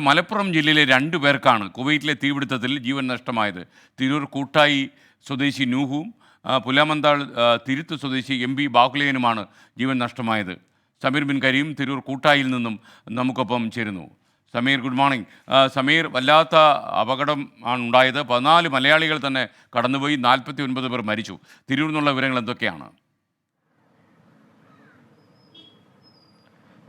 മലപ്പുറം ജില്ലയിലെ രണ്ടു പേർക്കാണ് കുവൈറ്റിലെ തീപിടുത്തത്തിൽ ജീവൻ നഷ്ടമായത്. തിരൂർ കൂട്ടായി സ്വദേശി നൂഹും പുലാമന്താൾ തിരുത്ത് സ്വദേശി എം പി ബാഹുലേനുമാണ് ജീവൻ നഷ്ടമായത്. സമീർ ബിൻ കരീം തിരൂർ കൂട്ടായിൽ നിന്നും നമുക്കൊപ്പം ചേരുന്നു. Sameer good morning. സമീർ വല്ലാത്ത അപകടം ആണ് ഉണ്ടായത്. പതിനാല് മലയാളികൾ തന്നെ കടന്നുപോയി. നാൽപ്പത്തി ഒൻപത് പേർ മരിച്ചു. തിരൂർ നിന്നുള്ള വിവരങ്ങൾ എന്തൊക്കെയാണ്?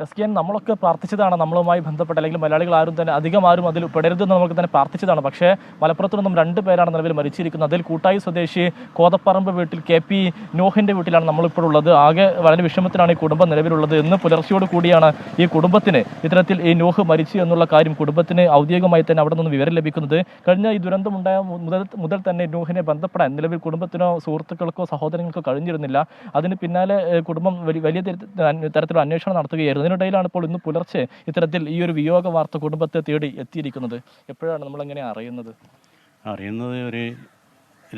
എസ് കെ എൻ നമ്മളൊക്കെ പ്രാർത്ഥിച്ചതാണ് നമ്മളുമായി ബന്ധപ്പെട്ട അല്ലെങ്കിൽ മലയാളികൾ ആരും തന്നെ അധികം ആരും അതിൽ പെടരുതെന്ന് നമുക്ക് തന്നെ പ്രാർത്ഥിച്ചതാണ്. പക്ഷേ മലപ്പുറത്തു നിന്നും രണ്ട് പേരാണ് നിലവിൽ മരിച്ചിരിക്കുന്നത്. അതിൽ കൂട്ടായി സ്വദേശി കോതപ്പറമ്പ് വീട്ടിൽ കെ പി നോഹിന്റെ വീട്ടിലാണ് നമ്മളിപ്പോൾ ഉള്ളത്. ആകെ വളരെ വിഷമത്തിലാണ് ഈ കുടുംബം നിലവിലുള്ളത്. ഇന്ന് പുലർച്ചയോട് കൂടിയാണ് ഈ കുടുംബത്തിന് ഇത്തരത്തിൽ ഈ നോഹ് മരിച്ചു എന്നുള്ള കാര്യം കുടുംബത്തിന് ഔദ്യോഗികമായി തന്നെ അവിടെ നിന്ന് വിവരം ലഭിക്കുന്നത്. കഴിഞ്ഞ ഈ ദുരന്തമുണ്ടായ മുതൽ മുതൽ തന്നെ നോഹിനെ ബന്ധപ്പെടാൻ നിലവിൽ കുടുംബത്തിനോ സുഹൃത്തുക്കൾക്കോ സഹോദരങ്ങൾക്കോ കഴിഞ്ഞിരുന്നില്ല. അതിന് പിന്നാലെ കുടുംബം വലിയ തരത്തിലുള്ള അന്വേഷണം നടത്തുകയായിരുന്നു. ഇതിനിടയിലാണ് ഇപ്പോൾ ഇന്ന് പുലർച്ചെ ഇത്തരത്തിൽ ഈ ഒരു വിയോഗ വാർത്ത കുടുംബത്തെ തേടി എത്തിയിരിക്കുന്നത്. എപ്പോഴാണ് നമ്മൾ എങ്ങനെ അറിയുന്നത്? അറിയുന്നത് ഒരു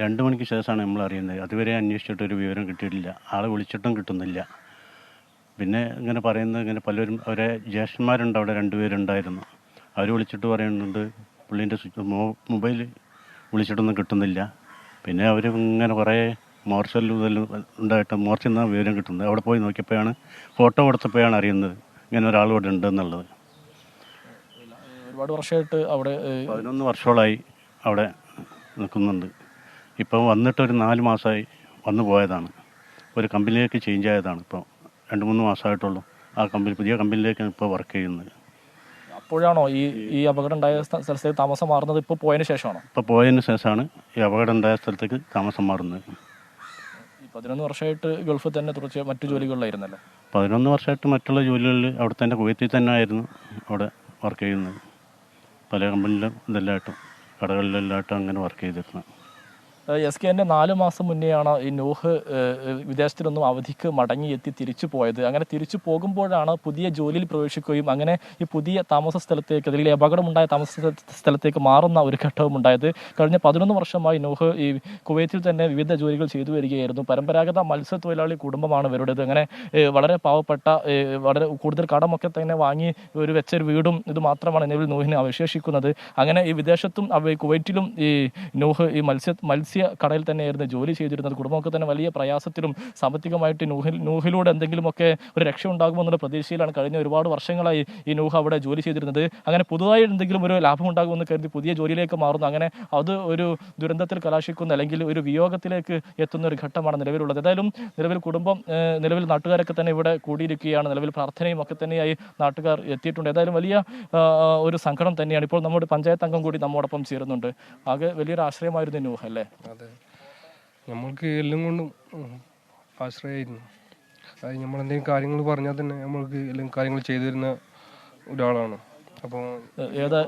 രണ്ട് മണിക്ക് ശേഷമാണ് നമ്മൾ അറിയുന്നത്. അതുവരെ അന്വേഷിച്ചിട്ട് ഒരു വിവരം കിട്ടിയിട്ടില്ല. ആളെ വിളിച്ചിട്ടും കിട്ടുന്നില്ല. പിന്നെ ഇങ്ങനെ പറയുന്നത് ഇങ്ങനെ പലരും അവരെ ജ്യേഷ്ഠന്മാരുണ്ട് അവിടെ രണ്ടുപേരുണ്ടായിരുന്നു അവർ വിളിച്ചിട്ട് പറയുന്നുണ്ട് പുള്ളീന്റെ മൊബൈൽ വിളിച്ചിട്ടൊന്നും കിട്ടുന്നില്ല. പിന്നെ അവർ ഇങ്ങനെ കുറേ മോർച്ചൽ ഉണ്ടായിട്ട് മോർച്ചിൽ നിന്നാണ് വിവരം കിട്ടുന്നത്. അവിടെ പോയി നോക്കിയപ്പോഴാണ് ഫോട്ടോ കൊടുത്തപ്പോഴാണ് അറിയുന്നത് ഇങ്ങനെ ഒരാൾ ഇവിടെ ഉണ്ട് എന്നുള്ളത്. ഒരുപാട് വർഷമായിട്ട് അവിടെ പതിനൊന്ന് വർഷങ്ങളായി അവിടെ നിൽക്കുന്നുണ്ട്. ഇപ്പം വന്നിട്ട് ഒരു നാല് മാസമായി വന്നു പോയതാണ്. ഒരു കമ്പനിയിലേക്ക് ചേഞ്ച് ആയതാണ് ഇപ്പോൾ രണ്ട് മൂന്ന് മാസമായിട്ടുള്ളൂ ആ കമ്പനി പുതിയ കമ്പനിയിലേക്കാണ് ഇപ്പോൾ വർക്ക് ചെയ്യുന്നത്. അപ്പോഴാണോ ഈ ഈ അപകടം ഉണ്ടായ സ്ഥ- സ്ഥലത്തേക്ക് താമസം മാറുന്നത്? ഇപ്പോൾ പോയതിന് ശേഷമാണോ? ഇപ്പോൾ പോയതിന് ശേഷമാണ് ഈ അപകടം ഉണ്ടായ സ്ഥലത്തേക്ക് താമസം മാറുന്നത്. പതിനൊന്ന് വർഷമായിട്ട് ഗൾഫിൽ തന്നെ തുടർച്ച മറ്റു ജോലികളിലായിരുന്നല്ലോ? പതിനൊന്ന് വർഷമായിട്ട് മറ്റുള്ള ജോലികളിൽ അവിടെ തന്നെ കുവൈത്തിൽ തന്നെ ആയിരുന്നു അവിടെ വർക്ക് ചെയ്യുന്നത്. പല കമ്പനിയിലും ഇതെല്ലാമായിട്ടും കടകളിലെല്ലാമായിട്ടും അങ്ങനെ വർക്ക് ചെയ്തിരുന്നത്. എസ് കെ എന്റെ നാല് മാസം മുന്നെയാണ് ഈ നൂഹ് വിദേശത്തിൽ നിന്നും അവധിക്ക് മടങ്ങി എത്തി തിരിച്ചു പോയത്. അങ്ങനെ തിരിച്ചു പോകുമ്പോഴാണ് പുതിയ ജോലിയിൽ പ്രവേശിക്കുകയും അങ്ങനെ ഈ പുതിയ താമസ സ്ഥലത്തേക്ക് അല്ലെങ്കിൽ അപകടമുണ്ടായ താമസ സ്ഥ- സ്ഥലത്തേക്ക് മാറുന്ന ഒരു ഘട്ടവും ഉണ്ടായത്. കഴിഞ്ഞ പതിനൊന്ന് വർഷമായി നൂഹ് ഈ കുവൈത്തിൽ തന്നെ വിവിധ ജോലികൾ ചെയ്തു വരികയായിരുന്നു. പരമ്പരാഗത മത്സ്യത്തൊഴിലാളി കുടുംബമാണ് ഇവരുടേത്. അങ്ങനെ വളരെ പാവപ്പെട്ട വളരെ കൂടുതൽ കടമൊക്കെ തന്നെ വാങ്ങി ഒരു വെച്ചൊരു വീടും ഇത് മാത്രമാണ് നിലവിൽ നൂഹിനെ അവശേഷിക്കുന്നത്. അങ്ങനെ ഈ വിദേശത്തും കുവൈറ്റിലും ഈ നൂഹ് ഈ മത്സ്യ മത്സ്യ കടയിൽ തന്നെയായിരുന്നു ജോലി ചെയ്തിരുന്നത്. കുടുംബമൊക്കെ തന്നെ വലിയ പ്രയാസത്തിലും സാമ്പത്തികമായിട്ട് നൂഹിൽ നൂഹിലൂടെ എന്തെങ്കിലുമൊക്കെ ഒരു രക്ഷ ഉണ്ടാകുമെന്നുള്ള പ്രതീക്ഷയിലാണ് കഴിഞ്ഞ ഒരുപാട് വർഷങ്ങളായി ഈ നൂഹ അവിടെ ജോലി ചെയ്തിരുന്നത്. അങ്ങനെ പുതുതായി എന്തെങ്കിലും ഒരു ലാഭം ഉണ്ടാകുമെന്ന് കരുതി പുതിയ ജോലിയിലേക്ക് മാറുന്നു. അങ്ങനെ അത് ഒരു ദുരന്തത്തിൽ കലാശിക്കുന്ന. അല്ലെങ്കിൽ ഒരു വിയോഗത്തിലേക്ക് എത്തുന്ന ഒരു ഘട്ടമാണ് നിലവിലുള്ളത്. ഏതായാലും നിലവിൽ കുടുംബം നിലവിൽ നാട്ടുകാരൊക്കെ തന്നെ ഇവിടെ കൂടിയിരിക്കുകയാണ്. നിലവിൽ പ്രാർത്ഥനയും ഒക്കെ തന്നെയായി നാട്ടുകാർ എത്തിയിട്ടുണ്ട്. ഏതായാലും വലിയ ഒരു സങ്കടം തന്നെയാണ്. ഇപ്പോൾ നമ്മുടെ പഞ്ചായത്ത് അംഗം കൂടി നമ്മോടൊപ്പം ചേരുന്നുണ്ട്. ആകെ വലിയൊരു ആശ്രയമായിരുന്നു നൂഹ് അല്ലേ? അതെ. നമ്മൾക്ക് എല്ലാം കൊണ്ടും ആശ്രയമായിരുന്നു അത് നമ്മൾ എന്തെങ്കിലും കാര്യങ്ങൾ പറഞ്ഞാൽ തന്നെ നമ്മൾക്ക് എല്ലാം കാര്യങ്ങൾ ചെയ്തു തരുന്ന ഒരാളാണ്. അപ്പോൾ ഏതാ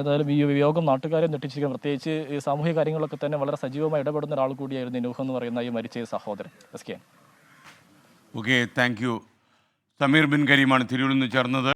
ഏതായാലും ഈ വിയോഗം നാട്ടുകാരെ ഞെട്ടിച്ചിരിക്കും പ്രത്യേകിച്ച് ഈ സാമൂഹിക കാര്യങ്ങളൊക്കെ തന്നെ വളരെ സജീവമായി ഇടപെടുന്ന ഒരാൾ കൂടിയായിരുന്നു നൂഹ് എന്ന് പറയുന്ന ഈ മരിച്ച സഹോദരൻ. S K. Okay thank you Sameer Bin കരീമാണ് നിന്ന് ചേർന്നത്.